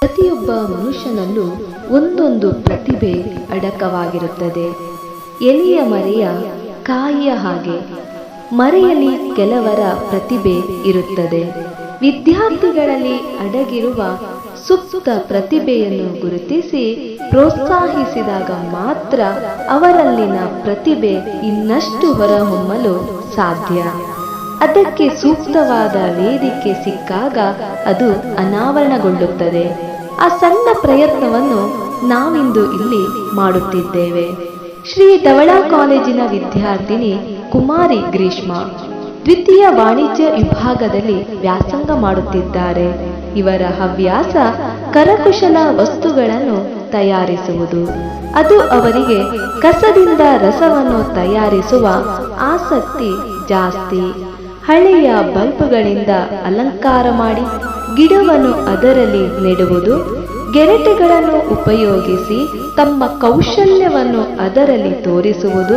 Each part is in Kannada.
ಪ್ರತಿಯೊಬ್ಬ ಮನುಷ್ಯನಲ್ಲೂ ಒಂದೊಂದು ಪ್ರತಿಭೆ ಅಡಕವಾಗಿರುತ್ತದೆ. ಎಲೆಯ ಮರೆಯ ಕಾಯಿಯ ಹಾಗೆ ಮರೆಯಲ್ಲಿ ಕೆಲವರ ಪ್ರತಿಭೆ ಇರುತ್ತದೆ. ವಿದ್ಯಾರ್ಥಿಗಳಲ್ಲಿ ಅಡಗಿರುವ ಸುಪ್ತ ಪ್ರತಿಭೆಯನ್ನು ಗುರುತಿಸಿ ಪ್ರೋತ್ಸಾಹಿಸಿದಾಗ ಮಾತ್ರ ಅವರಲ್ಲಿನ ಪ್ರತಿಭೆ ಇನ್ನಷ್ಟು ಹೊರಹೊಮ್ಮಲು ಸಾಧ್ಯ. ಅದಕ್ಕೆ ಸೂಕ್ತವಾದ ವೇದಿಕೆ ಸಿಕ್ಕಾಗ ಅದು ಅನಾವರಣಗೊಳ್ಳುತ್ತದೆ. ಆ ಸಣ್ಣ ಪ್ರಯತ್ನವನ್ನು ನಾವಿಂದು ಇಲ್ಲಿ ಮಾಡುತ್ತಿದ್ದೇವೆ. ಶ್ರೀ ಧವಳಾ ಕಾಲೇಜಿನ ವಿದ್ಯಾರ್ಥಿನಿ ಕುಮಾರಿ ಗ್ರೀಷ್ಮ ದ್ವಿತೀಯ ವಾಣಿಜ್ಯ ವಿಭಾಗದಲ್ಲಿ ವ್ಯಾಸಂಗ ಮಾಡುತ್ತಿದ್ದಾರೆ. ಇವರ ಹವ್ಯಾಸ ಕರಕುಶಲ ವಸ್ತುಗಳನ್ನು ತಯಾರಿಸುವುದು. ಅದು ಅವರಿಗೆ ಕಸದಿಂದ ರಸವನ್ನು ತಯಾರಿಸುವ ಆಸಕ್ತಿ ಜಾಸ್ತಿ. ಹಳೆಯ ಬಲ್ಬ್ಗಳಿಂದ ಅಲಂಕಾರ ಮಾಡಿ ಗಿಡವನ್ನು ಅದರಲ್ಲಿ ನೆಡುವುದು, ಗೆರೆಟೆಗಳನ್ನು ಉಪಯೋಗಿಸಿ ತಮ್ಮ ಕೌಶಲ್ಯವನ್ನು ಅದರಲ್ಲಿ ತೋರಿಸುವುದು,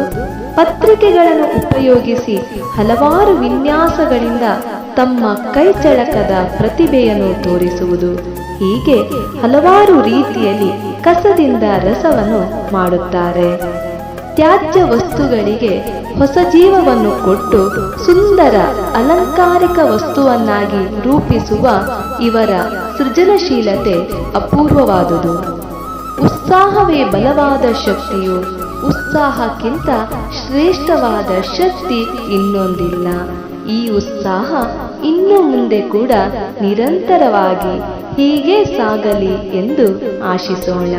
ಪತ್ರಿಕೆಗಳನ್ನು ಉಪಯೋಗಿಸಿ ಹಲವಾರು ವಿನ್ಯಾಸಗಳಿಂದ ತಮ್ಮ ಕೈಚಳಕದ ಪ್ರತಿಭೆಯನ್ನು ತೋರಿಸುವುದು, ಹೀಗೆ ಹಲವಾರು ರೀತಿಯಲ್ಲಿ ಕಸದಿಂದ ರಸವನ್ನು ಮಾಡುತ್ತಾರೆ. ತ್ಯಾಜ್ಯ ವಸ್ತುಗಳಿಗೆ ಹೊಸ ಜೀವವನ್ನು ಕೊಟ್ಟು ಸುಂದರ ಅಲಂಕಾರಿಕ ವಸ್ತುವನ್ನಾಗಿ ರೂಪಿಸುವ ಇವರ ಸೃಜನಶೀಲತೆ ಅಪೂರ್ವವಾದುದು. ಉತ್ಸಾಹವೇ ಬಲವಾದ ಶಕ್ತಿಯು, ಉತ್ಸಾಹಕ್ಕಿಂತ ಶ್ರೇಷ್ಠವಾದ ಶಕ್ತಿ ಇನ್ನೊಂದಿಲ್ಲ. ಈ ಉತ್ಸಾಹ ಇನ್ನು ಮುಂದೆ ಕೂಡ ನಿರಂತರವಾಗಿ ಹೀಗೆ ಸಾಗಲಿ ಎಂದು ಆಶಿಸೋಣ.